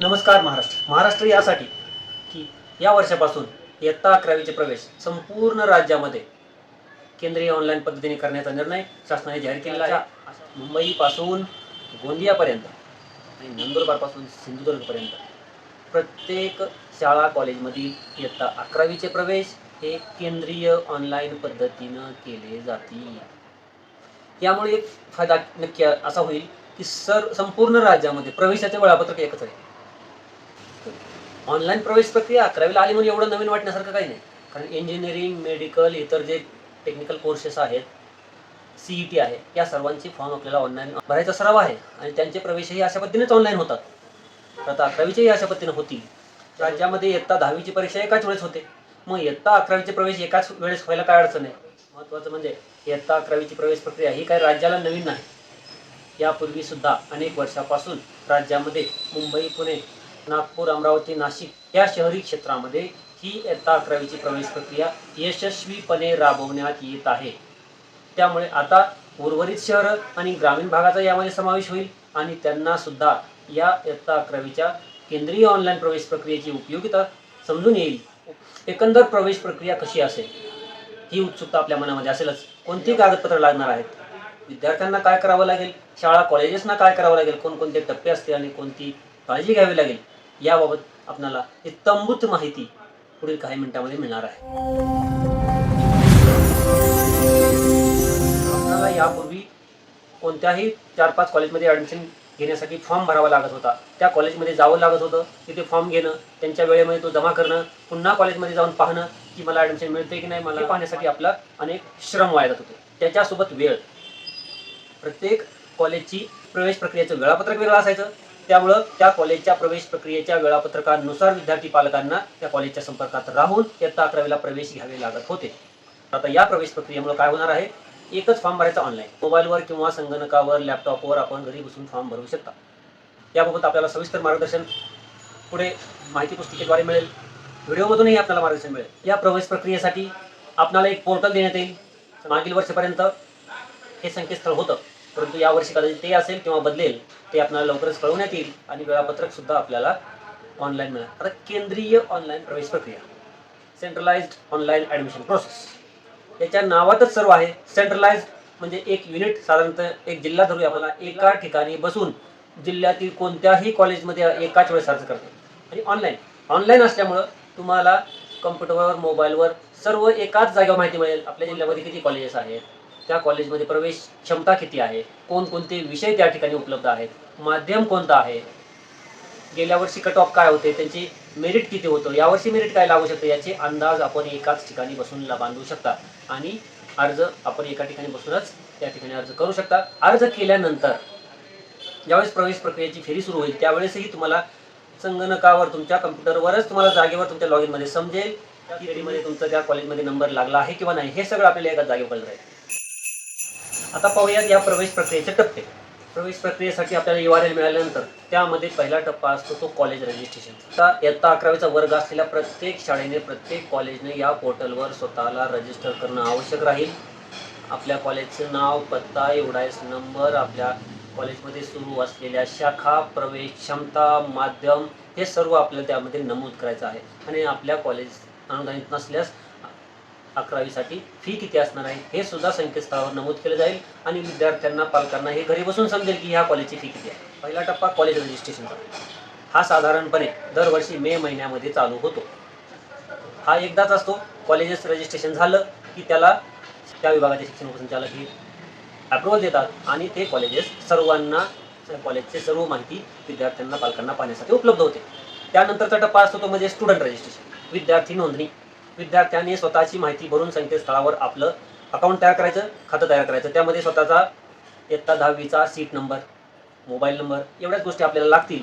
नमस्कार महाराष्ट्र. महाराष्ट्र यासाठी की या वर्षापासून इयत्ता अकरावीचे प्रवेश संपूर्ण राज्यामध्ये केंद्रीय ऑनलाईन पद्धतीने करण्याचा निर्णय शासनाने जाहीर केलेला आहे. मुंबईपासून गोंदियापर्यंत आणि नंदुरबारपासून सिंधुदुर्गपर्यंत प्रत्येक शाळा कॉलेजमधील इयत्ता अकरावीचे प्रवेश हे केंद्रीय ऑनलाईन पद्धतीनं केले जातील. यामुळे एक फायदा नक्की असा होईल की सर संपूर्ण राज्यामध्ये प्रवेशाचे वेळापत्रक एकच आहे. ऑनलाईन प्रवेश प्रक्रिया अकरावीला आली म्हणून एवढं नवीन वाटण्यासारखं काही नाही. कारण इंजिनिअरिंग मेडिकल इतर जे टेक्निकल कोर्सेस आहेत सीई टी आहे या सर्वांचे फॉर्म आपल्याला ऑनलाईन भरायचा सराव आहे. आणि त्यांचे प्रवेशही अशा पद्धतीनेच ऑनलाईन होतात. तर आता अकरावीचेही अशा पद्धतीने होती राज्यामध्ये इयत्ता दहावीची परीक्षा एकाच वेळेस होते. मग इयत्ता अकरावीचे प्रवेश एकाच वेळेस व्हायला काय अडचण आहे? महत्त्वाचं म्हणजे इयत्ता अकरावीची प्रवेश प्रक्रिया ही काही राज्याला नवीन नाही. यापूर्वीसुद्धा अनेक वर्षापासून राज्यामध्ये मुंबई पुणे नागपूर अमरावती नाशिक या शहरी क्षेत्रामध्ये ही इयत्ता अकरावीची प्रवेश प्रक्रिया यशस्वीपणे राबवण्यात येत आहे. त्यामुळे आता उर्वरित शहरं आणि ग्रामीण भागाचा यामध्ये समावेश होईल आणि त्यांना सुद्धा या इयत्ता अकरावीच्या केंद्रीय ऑनलाईन प्रवेश प्रक्रियेची उपयोगिता समजून येईल. एकंदर प्रवेश प्रक्रिया कशी असेल? ही उत्सुकता आपल्या मनामध्ये असेलच. कोणती कागदपत्र लागणार आहेत? विद्यार्थ्यांना काय करावं लागेल? शाळा कॉलेजेसना काय करावं लागेल? कोणकोणते टप्पे असतील आणि कोणती काळजी घ्यावी लागेल? याबाबत आपणाला इत्तंभूत माहिती पुढील काही मिनिटांमध्ये मिळणार आहे. आपल्याला यापूर्वी कोणत्याही चार पाच कॉलेजमध्ये ॲडमिशन घेण्यासाठी फॉर्म भरावा लागत होता. त्या कॉलेजमध्ये जावं लागत होतं. तिथे फॉर्म घेणं त्यांच्या वेळेमध्ये तो जमा करणं पुन्हा कॉलेजमध्ये जाऊन पाहणं की मला ॲडमिशन मिळते की नाही मला पाहण्यासाठी आपला अनेक श्रम वाया जात होते. त्याच्यासोबत वेळ. प्रत्येक कॉलेजची प्रवेश प्रक्रियेचं वेळापत्रक वेगळं असायचं. त्यामुळं त्या कॉलेजच्या प्रवेश प्रक्रियेच्या वेळापत्रकानुसार विद्यार्थी पालकांना त्या कॉलेजच्या संपर्कात राहून इयत्ता अकरावीला प्रवेश घ्यावे लागत होते. आता या प्रवेश प्रक्रियेमुळे काय होणार आहे? एकच फॉर्म भरायचा ऑनलाईन मोबाईलवर किंवा संगणकावर लॅपटॉपवर आपण घरी बसून फॉर्म भरू शकता. याबाबत आपल्याला सविस्तर मार्गदर्शन पुढे माहिती पुस्तिकेद्वारे मिळेल. व्हिडिओमधूनही आपल्याला मार्गदर्शन मिळेल. या प्रवेश प्रक्रियेसाठी आपल्याला एक पोर्टल देण्यात येईल. मागील वर्षापर्यंत हे संकेतस्थळ होतं. परंतु यावर्षी कदाचित ते असेल किंवा बदलेल ते आपल्याला लवकरच कळवण्यात येईल आणि वेळापत्रक सुद्धा आपल्याला ऑनलाईन मिळेल. आता केंद्रीय ऑनलाईन प्रवेश प्रक्रिया सेंट्रलाइज्ड ऑनलाईन ॲडमिशन प्रोसेस याच्या नावातच सर्व आहे. सेंट्रलाइज म्हणजे एक युनिट साधारणतः एक जिल्हा धरूया आपल्याला एका ठिकाणी बसून जिल्ह्यातील कोणत्याही कॉलेजमध्ये एकाच वेळेस अर्ज करते आणि ऑनलाईन ऑनलाईन असल्यामुळं तुम्हाला कम्प्युटरवर मोबाईलवर सर्व एकाच जागेवर माहिती मिळेल. आपल्या जिल्ह्यामध्ये किती कॉलेजेस आहेत? त्या कॉलेजमध्ये प्रवेश क्षमता किती आहे? कोणकोणते विषय त्या ठिकाणी उपलब्ध आहेत? माध्यम कोणतं आहे? गेल्या वर्षी कट ऑफ काय होते? त्यांची मेरिट किती होतं? यावर्षी मेरिट काय लागू शकतं? याचे अंदाज आपण एकाच ठिकाणी बसून बांधू शकता. आणि अर्ज आपण एका ठिकाणी बसूनच त्या ठिकाणी अर्ज करू शकता. अर्ज केल्यानंतर ज्यावेळेस प्रवेश प्रक्रियेची फेरी सुरू होईल त्यावेळेसही तुम्हाला संगणकावर तुमच्या कम्प्युटरवरच तुम्हाला जागेवर तुमच्या लॉग इनमध्ये समजेल त्या फेरीमध्ये तुमचा त्या कॉलेजमध्ये नंबर लागला आहे किंवा नाही. हे सगळं आपल्याला एका जागेवर राहील आता पाहूयात या प्रवेश प्रक्रियेचे टप्पे. प्रवेश प्रक्रियेसाठी आपल्याला यू आर एल मिळाल्यानंतर त्यामध्ये पहिला टप्पा असतो तो कॉलेज रजिस्ट्रेशन आता इयत्ता अकरावीचा वर्ग असलेल्या प्रत्येक शाळेने प्रत्येक कॉलेजने या पोर्टलवर स्वतःला रजिस्टर करणं आवश्यक राहील. आपल्या कॉलेजचं नाव पत्ता एवढायस नंबर आपल्या कॉलेजमध्ये सुरू असलेल्या शाखा प्रवेश क्षमता माध्यम हे सर्व आपल्याला त्यामध्ये नमूद करायचं आहे. आणि आपल्या कॉलेज अनुदानित नसल्यास अकरावीसाठी फी किती असणार आहे हे सुद्धा संकेतस्थळावर नमूद केलं जाईल. आणि विद्यार्थ्यांना पालकांना हे घरी बसून समजेल की ह्या कॉलेजची फी किती आहे. पहिला टप्पा कॉलेज रजिस्ट्रेशनचा हा साधारणपणे दरवर्षी मे महिन्यामध्ये चालू होतो. हा एकदाच असतो. कॉलेजेस रजिस्ट्रेशन झालं की त्याला त्या विभागाचे शिक्षण उपसंचालक ही अप्रुव्हल देतात आणि ते कॉलेजेस सर्वांना कॉलेजचे सर्व माहिती विद्यार्थ्यांना पालकांना पाहण्यासाठी उपलब्ध होते. त्यानंतरचा टप्पा असतो तो म्हणजे स्टुडंट रजिस्ट्रेशन विद्यार्थी नोंदणी. विद्यार्थ्यांनी स्वतःची माहिती भरून संकेतस्थळावर आपलं अकाउंट तयार करायचं खातं तयार करायचं. त्यामध्ये स्वतःचा इयत्ता दहावीचा सीट नंबर मोबाईल नंबर एवढ्याच गोष्टी आपल्याला लागतील.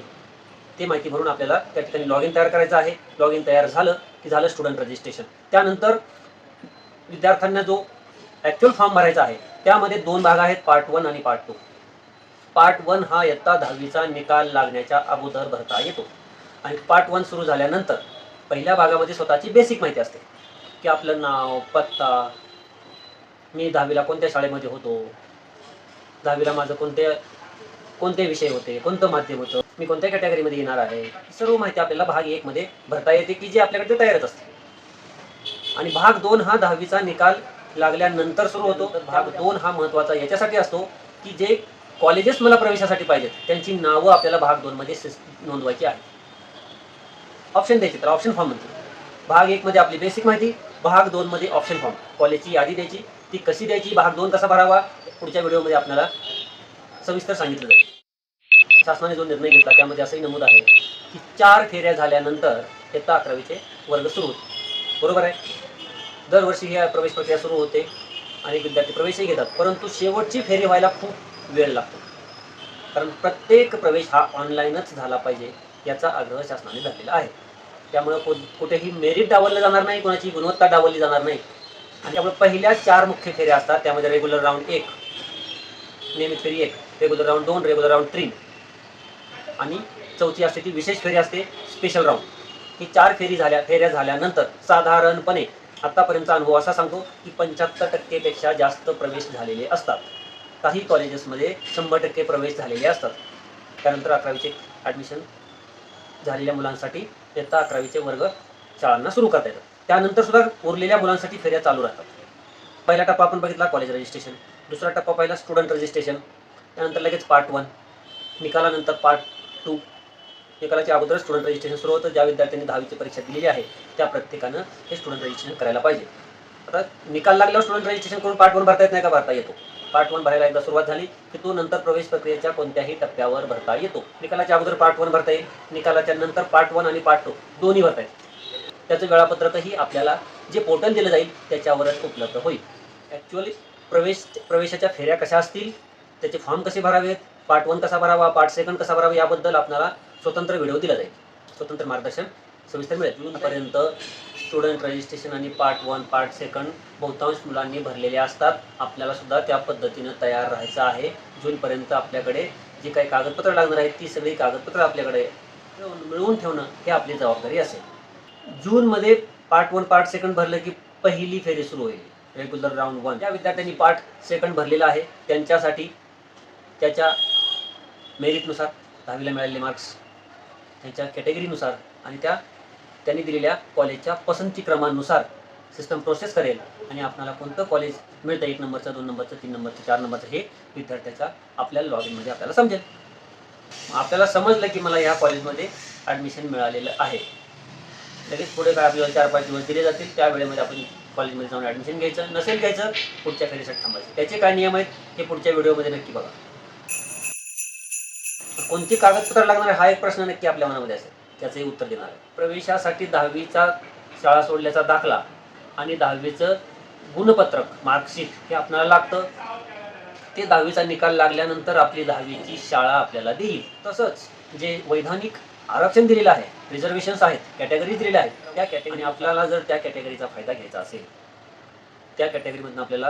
ते माहिती भरून आपल्याला त्या ठिकाणी लॉग इन तयार करायचं आहे. लॉग इन तयार झालं की झालं स्टुडंट रजिस्ट्रेशन त्यानंतर विद्यार्थ्यांना जो ॲक्च्युअल फॉर्म भरायचा आहे त्यामध्ये दोन भाग आहेत पार्ट वन आणि पार्ट टू पार्ट वन हा इयत्ता दहावीचा निकाल लागण्याच्या अगोदर भरता येतो. आणि पार्ट वन सुरू झाल्यानंतर पहिल्या भागामध्ये स्वतःची बेसिक माहिती असते. की आपलं नाव पत्ता मी दहावीला कोणत्या शाळेमध्ये होतो दहावीला माझं कोणते कोणते विषय होते कोणतं माध्यम होतं मी कोणत्या कॅटेगरीमध्ये येणार आहे सर्व माहिती आपल्याला भाग एक मध्ये भरता येते की जी आपल्याकडे तयारच असते. आणि भाग दोन हा दहावीचा निकाल लागल्यानंतर सुरू होतो. तर भाग दोन हा महत्त्वाचा याच्यासाठी असतो की जे कॉलेजेस मला प्रवेशासाठी पाहिजेत त्यांची नावं आपल्याला भाग दोन मध्ये नोंदवायची आहे ऑप्शन द्यायचे तर ऑप्शन फॉर्म म्हणतो. भाग एक मध्ये आपली बेसिक माहिती भाग दोन मध्ये ऑप्शन फॉर्म कॉलेजची यादी द्यायची ती कशी द्यायची भाग दोन कसा भरावा पुढच्या व्हिडिओमध्ये आपल्याला सविस्तर सांगितलं जाईल. शासनाने जो निर्णय घेतला त्यामध्ये असंही नमूद आहे की चार फेऱ्या झाल्यानंतर इयत्ता अकरावीचे वर्ग सुरू होते. बरोबर आहे? दरवर्षी ही प्रवेश प्रक्रिया सुरू होते आणि विद्यार्थी प्रवेशही घेतात. परंतु शेवटची फेरी व्हायला खूप वेळ लागतो. कारण प्रत्येक प्रवेश हा ऑनलाईनच झाला पाहिजे याचा आग्रह शासनाने धरलेला आहे. त्यामुळे को कुठेही मेरिट डावललं जाणार नाही कोणाची गुणवत्ता डावलली जाणार नाही. आणि त्यामुळे पहिल्या चार मुख्य फेऱ्या असतात त्यामध्ये रेग्युलर राऊंड एक नियमित फेरी एक रेग्युलर राऊंड दोन रेग्युलर राऊंड तीन आणि चौथी असते ती विशेष फेरी असते स्पेशल राऊंड ही चार फेरी झाल्या फेऱ्या झाल्यानंतर साधारणपणे आत्तापर्यंतचा अनुभव असा सांगतो की पंच्याहत्तर टक्केपेक्षा जास्त प्रवेश झालेले असतात. काही कॉलेजेसमध्ये शंभर टक्के प्रवेश झालेले असतात. त्यानंतर अकरावीचे ॲडमिशन झालेल्या मुलांसाठी इयत्ता अकरावीचे वर्ग शाळांना सुरू करता येतात. त्यानंतर सुद्धा उरलेल्या मुलांसाठी फेऱ्या चालू राहतात. पहिला टप्पा आपण बघितला कॉलेज रजिस्ट्रेशन दुसरा टप्पा पहिला स्टुडंट रजिस्ट्रेशन त्यानंतर लगेच पार्ट वन निकालानंतर पार्ट टू निकालाच्या अगोदर स्टुडंट रजिस्ट्रेशन सुरू होतं. ज्या विद्यार्थ्यांनी दहावीची परीक्षा दिलेली आहे त्या प्रत्येकानं हे स्टुडंट रजिस्ट्रेशन करायला पाहिजे. आता निकाल लागल्यावर स्टुडंट रजिस्ट्रेशन करून पार्ट वन भरता येत नाही का? भरता येतो. पार्ट वन भरायला एकदा सुरुवात झाली की तो नंतर प्रवेश प्रक्रियेच्या कोणत्याही टप्प्यावर भरता येतो. निकालाच्या अगोदर पार्ट वन भरता येईल. निकालाच्या नंतर पार्ट वन आणि पार्ट टू दोन्ही भरता येईल त्याचं वेळापत्रकही आपल्याला जे पोर्टल दिलं जाईल त्याच्यावरच उपलब्ध होईल. ॲक्च्युअली प्रवेश प्रवेशाच्या फेऱ्या कशा असतील त्याचे फॉर्म कसे भरावेत पार्ट वन कसा भरावा पार्ट सेकंड कसा भरावा याबद्दल आपल्याला स्वतंत्र व्हिडिओ दिला जाईल. स्वतंत्र मार्गदर्शन सविस्तर मिळेल जूनपर्यंत स्टुडंट रजिस्ट्रेशन आणि पार्ट वन पार्ट सेकंड बहुतांश मुलांनी भरलेले असतात. आपल्याला सुद्धा त्या पद्धतीनं तयार राहायचं आहे. जूनपर्यंत आपल्याकडे जी काही कागदपत्र लागणार आहेत ती सगळी कागदपत्र आपल्याकडे मिळवून- मिळवून ठेवणं हे आपली जबाबदारी असेल. जूनमध्ये पार्ट वन पार्ट सेकंड भरलं की पहिली फेरी सुरू होईल. रेग्युलर राऊंड वन ज्या विद्यार्थ्यांनी पार्ट सेकंड भरलेला आहे त्यांच्यासाठी त्याच्या मेरिटनुसार दहावीला मिळालेले मार्क्स त्यांच्या कॅटेगरीनुसार आणि त्या त्यांनी दिलेल्या कॉलेजच्या पसंती क्रमानुसार सिस्टम प्रोसेस करेल. आणि आपल्याला कोणतं कॉलेज मिळतं? एक नंबरचं दोन नंबरचं तीन नंबरचं चार नंबरचं हे विद्यार्थ्याचा आपल्या लॉग इनमध्ये आपल्याला समजेल. आपल्याला समजलं की मला या कॉलेजमध्ये ॲडमिशन मिळालेलं आहे. लगेच पुढे काय आपल्याला चार पाच दिवस दिले जातील त्या वेळेमध्ये आपण कॉलेजमध्ये जाऊन ॲडमिशन घ्यायचं. नसेल घ्यायचं पुढच्या फेरीसाठी थांबायचं त्याचे काय नियम आहेत हे पुढच्या व्हिडिओमध्ये नक्की बघा. कोणती कागदपत्र लागणार हा एक प्रश्न नक्की आपल्या मनामध्ये असेल. त्याचंही उत्तर देणार आहे. प्रवेशासाठी दहावीचा शाळा सोडल्याचा दाखला आणि दहावीचं गुणपत्रक मार्कशीट हे आपल्याला लागतं. ते दहावीचा निकाल लागल्यानंतर आपली दहावीची शाळा आपल्याला देईल तसंच जे वैधानिक आरक्षण दिलेलं आहे रिझर्वेशन्स आहेत कॅटेगरीज दिलेल्या आहेत त्या कॅटेगरी आपल्याला जर त्या कॅटेगरीचा फायदा घ्यायचा असेल त्या कॅटेगरीमधून आपल्याला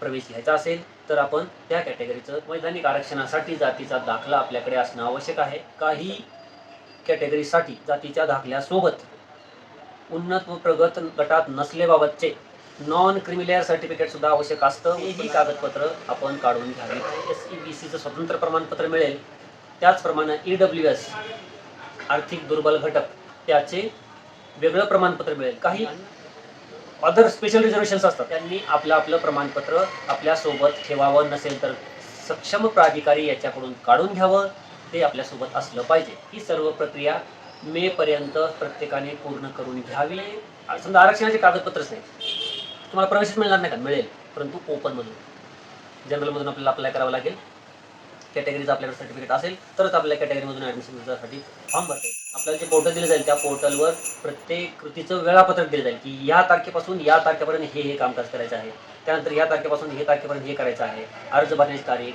प्रवेश घ्यायचा असेल तर आपण त्या कॅटेगरीचं वैधानिक आरक्षणासाठी जातीचा दाखला आपल्याकडे असणं आवश्यक आहे. काही कॅटेगरीसाठी जातीच्या दाखल्यासोबत उन्नत व प्रगत गटात नसलेबाबतचे नॉन क्रिमिलेअर सर्टिफिकेट सुद्धा आवश्यक असतं. हेही कागदपत्र आपण काढून घ्यावी एस ई बी सीचं स्वतंत्र प्रमाणपत्र मिळेल. त्याचप्रमाणे ई डब्ल्यू एस आर्थिक दुर्बल घटक त्याचे वेगळं प्रमाणपत्र मिळेल. काही अदर स्पेशल रिझर्वेशन्स असतात. त्यांनी आपलं आपलं प्रमाणपत्र आपल्यासोबत ठेवावं नसेल तर सक्षम प्राधिकारी याच्याकडून काढून घ्यावं. ते आपल्यासोबत असलं पाहिजे. ही सर्व प्रक्रिया मे पर्यंत प्रत्येकाने पूर्ण करून घ्यावी. समजा आरक्षणाचे कागदपत्रच नाही. तुम्हाला प्रवेशच मिळणार नाही का? मिळेल. परंतु ओपनमधून जनरलमधून आपल्याला अप्लाय करावं लागेल. कॅटेगरीचं आपल्याकडे सर्टिफिकेट असेल तरच आपल्या कॅटेगरीमधून ॲडमिशनसाठी फॉर्म भरता येईल. आपल्याला जे पोर्टल दिलं जाईल त्या पोर्टलवर प्रत्येक कृतीचं वेळापत्रक दिलं जाईल की या तारखेपासून या तारखेपर्यंत हे हे कामकाज करायचं आहे. त्यानंतर या तारखेपासून हे तारखेपर्यंत हे करायचं आहे. अर्ज भरण्याची तारीख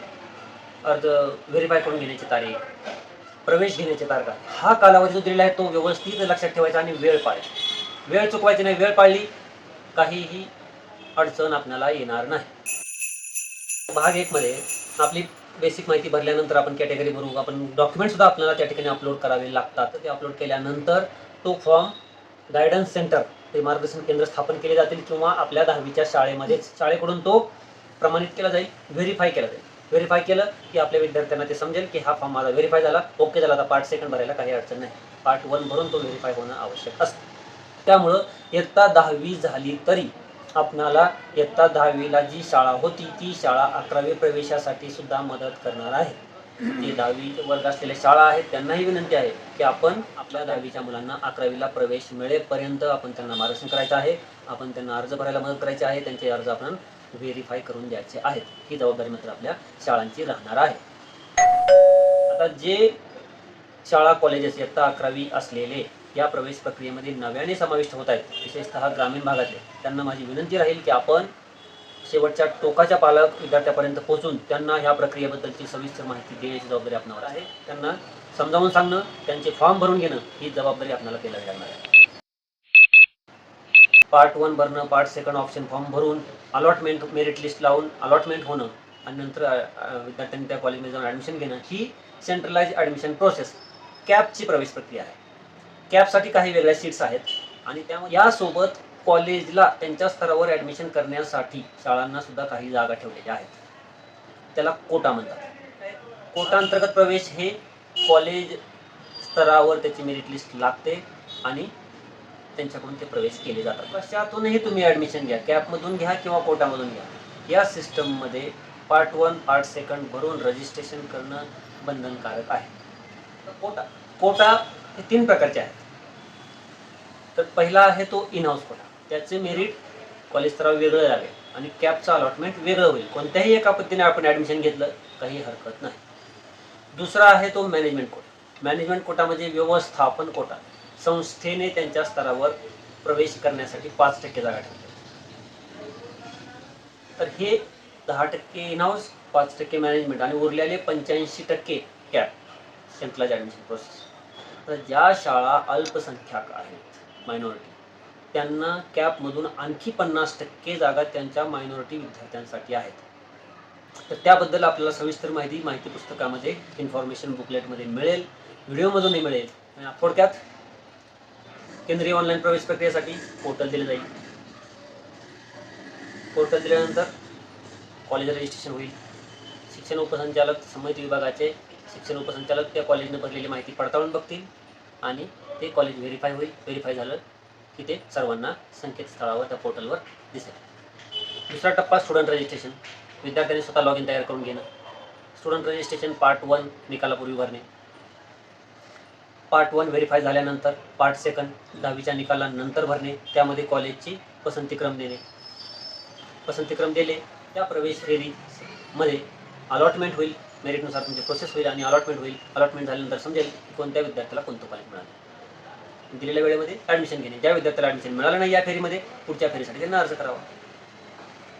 अर्ज व्हेरीफाय करून घेण्याची तारीख प्रवेश घेण्याची तारखा हा कालावधी जो दिलेला आहे तो व्यवस्थित लक्षात ठेवायचा आणि वेळ पाळायचा वेळ चुकवायची नाही वेळ पाळली काहीही अडचण आपल्याला येणार नाही. भाग एकमध्ये आपली बेसिक माहिती भरल्यानंतर आपण कॅटेगरी भरू. आपण डॉक्युमेंटसुद्धा आपल्याला त्या ठिकाणी अपलोड करावे लागतात. ते अपलोड केल्यानंतर तो फॉर्म गायडन्स सेंटर ते मार्गदर्शन केंद्र स्थापन केले जातील किंवा आपल्या दहावीच्या शाळेमध्येच शाळेकडून तो प्रमाणित केला जाईल व्हेरीफाय केला जाईल. व्हेरीफाय केलं की आपल्या विद्यार्थ्यांना ते समजेल की हा फॉर्म माझा व्हेरीफाय झाला. ओके झाला. आता पार्ट सेकंड भरायला काही अडचण नाही. पार्ट वन भरून तो व्हेरीफाय होणं आवश्यक असतं. त्यामुळं इयत्ता दहावी झाली तरी आपणाला इयत्ता दहावीला जी शाळा होती ती शाळा अकरावी प्रवेशासाठी सुद्धा मदत करणार आहे. जे दहावी वर्ग असलेल्या शाळा आहेत त्यांनाही विनंती आहे की आपण आपल्या दहावीच्या मुलांना अकरावीला प्रवेश मिळेपर्यंत आपण त्यांना मार्गदर्शन करायचं आहे. आपण त्यांना अर्ज भरायला मदत करायची आहे. त्यांचे अर्ज आपण व्हेरीफाय करून द्यायचे आहेत. ही जबाबदारी मात्र आपल्या शाळांची राहणार आहे. आता जे शाळा कॉलेजेस इयत्ता अकरावी असलेले या प्रवेश प्रक्रियेमध्ये नव्याने समाविष्ट होत आहेत विशेषतः ग्रामीण भागातले त्यांना माझी विनंती राहील की आपण शेवटच्या टोकाच्या पालक विद्यार्थ्यापर्यंत पोहोचून त्यांना ह्या प्रक्रियेबद्दलची सविस्तर माहिती देण्याची जबाबदारी आपणावर आहे. त्यांना समजावून सांगणं त्यांचे फॉर्म भरून घेणं ही जबाबदारी आपल्याला पेलावी लागणार आहे. पार्ट वन भरणं पार्ट सेकंड ऑप्शन फॉर्म भरून अलॉटमेंट मेरिट लिस्ट लावून अलॉटमेंट होणं आणि नंतर विद्यार्थ्यांनी त्या कॉलेजमध्ये जाऊन ॲडमिशन घेणं ही सेंट्रलाइज ॲडमिशन प्रोसेस कॅपची प्रवेश प्रक्रिया आहे. कॅपसाठी काही वेगळ्या सीट्स आहेत आणि त्यामुळे यासोबत कॉलेजला त्यांच्या स्तरावर ॲडमिशन करण्यासाठी शाळांना सुद्धा काही जागा ठेवलेल्या आहेत. त्याला कोटा म्हणतात. कोटांतर्गत प्रवेश हे कॉलेज स्तरावर त्याची मेरिट लिस्ट लागते आणि त्यांच्याकडून ते प्रवेश केले जातात. कशातूनही तुम्ही ॲडमिशन घ्या कॅपमधून घ्या किंवा कोटामधून घ्या. या सिस्टममध्ये पार्ट वन पार्ट सेकंड भरून रजिस्ट्रेशन करणं बंधनकारक आहे. कोटा कोटा हे तीन प्रकारचे आहेत. तर पहिला आहे तो इन हाऊस कोटा. त्याचे मेरिट कॉलेज स्तरावर वेगळं लागेल आणि कॅपचं अलॉटमेंट वेगळं होईल. कोणत्याही एका पद्धतीने आपण ॲडमिशन घेतलं काही हरकत नाही. दुसरा आहे तो मॅनेजमेंट कोटा. मॅनेजमेंट कोटा म्हणजे व्यवस्थापन कोटा. संस्थेने त्यांच्या स्तरावर प्रवेश करण्यासाठी पाच टक्के जागा ठेवली. तर हे दहा टक्के इनहाऊस पाच टक्के मॅनेजमेंट आणि उरलेले पंच्याऐंशी टक्के कॅप सेंट्रलाइज ॲडमिशन प्रोसेस तर ज्या शाळा अल्पसंख्याक आहेत मायनॉरिटी त्यांना कॅपमधून आणखी पन्नास टक्के जागा त्यांच्या मायनॉरिटी विद्यार्थ्यांसाठी आहेत. तर त्याबद्दल आपल्याला सविस्तर माहिती माहिती पुस्तकामध्ये इन्फॉर्मेशन बुकलेटमध्ये मिळेल व्हिडिओमधूनही मिळेल. आणि थोडक्यात केंद्रीय ऑनलाईन प्रवेश प्रक्रियेसाठी पोर्टल दिले जाईल. पोर्टल दिल्यानंतर कॉलेज रजिस्ट्रेशन होईल. शिक्षण उपसंचालक संबंधित विभागाचे शिक्षण उपसंचालक त्या कॉलेजने भरलेली माहिती पडताळून बघतील आणि ते कॉलेज व्हेरीफाय होईल. व्हेरीफाय झालं की ते सर्वांना संकेतस्थळावर त्या पोर्टलवर दिसेल. दुसरा टप्पा स्टुडंट रजिस्ट्रेशन विद्यार्थ्यांनी स्वतः लॉग इन तयार करून घेणं. स्टुडंट रजिस्ट्रेशन पार्ट वन निकालापूर्वी भरणे. पार्ट वन व्हेरीफाय झाल्यानंतर पार्ट सेकंड दहावीच्या निकालानंतर भरणे त्यामध्ये कॉलेजची पसंतीक्रम देणे. पसंतीक्रम दिले त्या प्रवेश फेरीमध्ये अलॉटमेंट होईल मेरिटनुसार तुमची प्रोसेस होईल आणि अलॉटमेंट होईल. अलॉटमेंट झाल्यानंतर समजेल की कोणत्या विद्यार्थ्याला कोणतं कॉलेज मिळालं. दिलेल्या वेळेमध्ये ॲडमिशन घेणे. ज्या विद्यार्थ्याला ॲडमिशन मिळालं नाही या फेरीमध्ये पुढच्या फेरीसाठी त्यांना अर्ज करावा.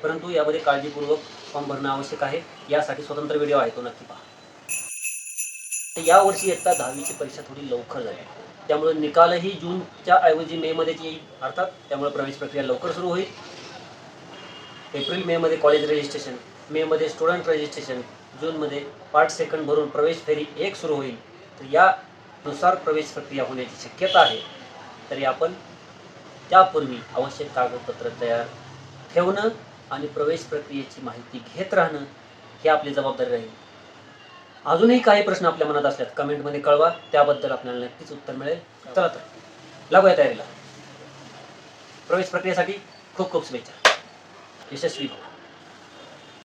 परंतु यामध्ये काळजीपूर्वक फॉर्म भरणं आवश्यक आहे. यासाठी स्वतंत्र व्हिडिओ आहे तो नक्की पहा. तर यावर्षी इयत्ता दहावीची परीक्षा थोडी लवकर झाली. त्यामुळे निकालही जूनच्या ऐवजी मेमध्येच येईल. अर्थात त्यामुळे प्रवेश प्रक्रिया लवकर सुरू होईल. एप्रिल मेमध्ये कॉलेज रजिस्ट्रेशन मेमध्ये स्टुडंट रजिस्ट्रेशन जूनमध्ये पार्ट सेकंड भरून प्रवेश फेरी एक सुरू होईल. तर यानुसार प्रवेश प्रक्रिया होण्याची शक्यता आहे. तरी आपण त्यापूर्वी आवश्यक कागदपत्र तयार ठेवणं आणि प्रवेश प्रक्रियेची माहिती घेत राहणं ही आपली जबाबदारी राहील. अजूनही काही प्रश्न आपल्या मनात असल्यात कमेंटमध्ये कळवा त्याबद्दल आपल्याला नक्कीच उत्तर मिळेल. चला तर लागूया तयारीला. प्रवेश प्रक्रियेसाठी खूप खूप शुभेच्छा. यशस्वी